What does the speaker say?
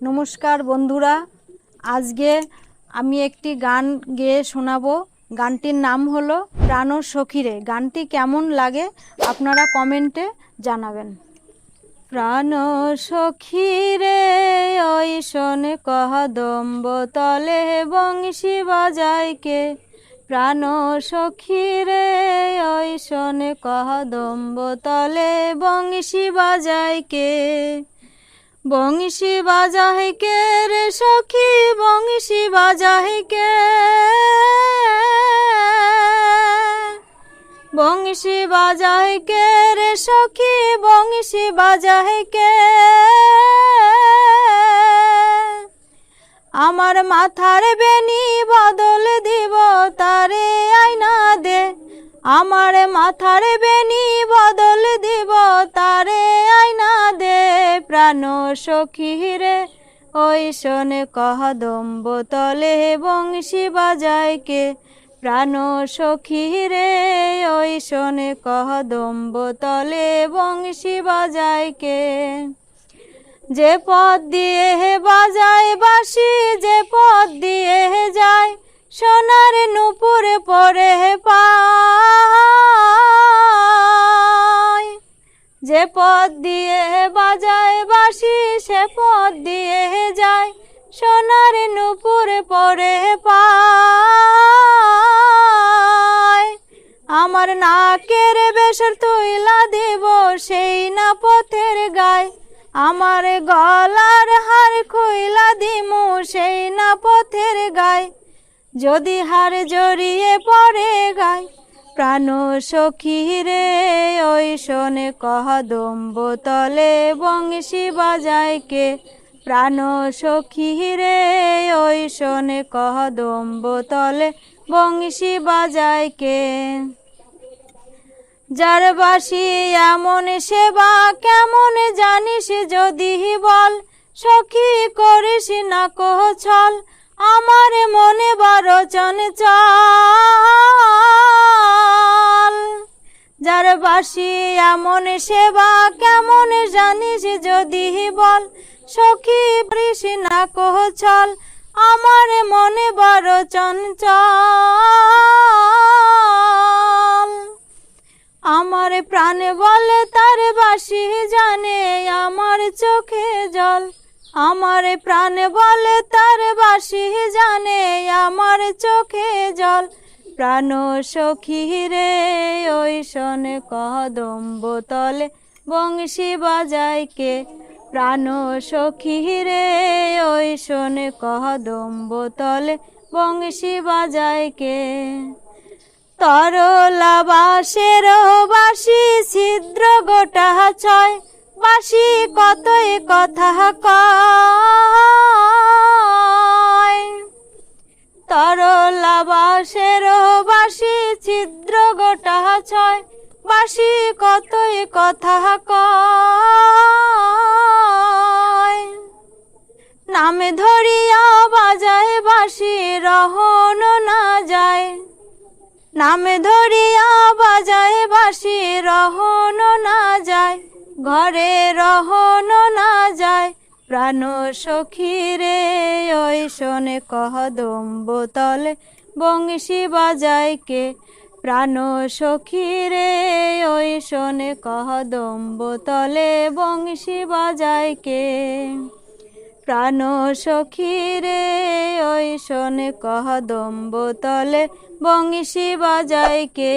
নমস্কার বন্ধুরা, আজকে আমি একটি গান গেয়ে শোনাবো। গানটির নাম হলো প্রাণ সখীরে। গানটি কেমন লাগে আপনারা কমেন্টে জানাবেন। প্রাণ সখীরে ওই শোনে কহদম্ব তলে বংশী বাজাইকে প্রাণ সখীরে ওই শোনে কহদম্ব তলে বংশী বাজাইকে বংশী বাজাহে কে রে সখী? বংশী বাজাহে কে? বংশী বাজাহে কে রে সখী? বংশী বাজাহে কে? আমার মাথার বেনি বদল দিব, তারে আইনা দে। আমার মাথার বেনি প্রাণ সখী রে ওই শোনে কহদম্ব তলে বংশী বাজায় কে? প্রাণ সখী রে ওই শোনে কহদম্ব তলে বংশী বাজায় কে? যে পদ দিয়ে হে বাজায় বাসি যে পদ দিয়ে যে পথ দিয়ে বাজায় বাসি সে পথ দিয়ে যায় সোনার নুপুরে পরে পায়। আমার নাকের বেসর তুইলা দেব সেই না পথের গায়। আমার গলার হার খইলা দিমু সেই না পথের গায়। যদি হার জড়িয়ে পড়ে গায় প্রাণ সখী রে, ওই শোনে কহ কহদম্ব তলে বংশী বাজায় কে? প্রাণ সখী রে, ওই শোনে কহ কহদম্ব তলে বংশী বাজায় কে? যার বাসি এমন সেবা কেমন জানিস যদি বল? সখী করিস না কহ ছল, আমার মনে বারো চন চল বাসি এমন সেবা কেমন জানিস যদি বল? সখী করিস না কহ ছল আমার মনে বারো চঞ্চল। আমার প্রাণ বলে তার বাসি জানে আমার চোখে জল। আমার প্রাণ বলে তার বাসি জানে আমার চোখে জল। প্রাণ সখী রে, ওই শোনে কদম্ব তলে। বংশী বাজায় কে? প্রাণ সখী রে, ওই শোনে কদম্ব তলে। বংশী বাজায় কে? তরলা বাসের বাসি ছিদ্র গোটা ছয়। বাসি কতই কথা কয়? তরলা বাসের বাসি কতই কথা কয়। নামে ধরিয়া বাজায় বাসি রহন না যায়। নামে ধরিয়া বাজায় বাসি রহন না যায়। ঘরে রহন না যায়। প্রাণ সখী রে, ওই শোনে কহদম্ব তলে। বংশী বাজায় কে প্রাণ সখী রে, ওই শোনে কহদম্ব তলে বংশী বাজায় কে? প্রাণ সখীরে ওই শোনে কহদম্ব তলে বংশী বাজায় কে?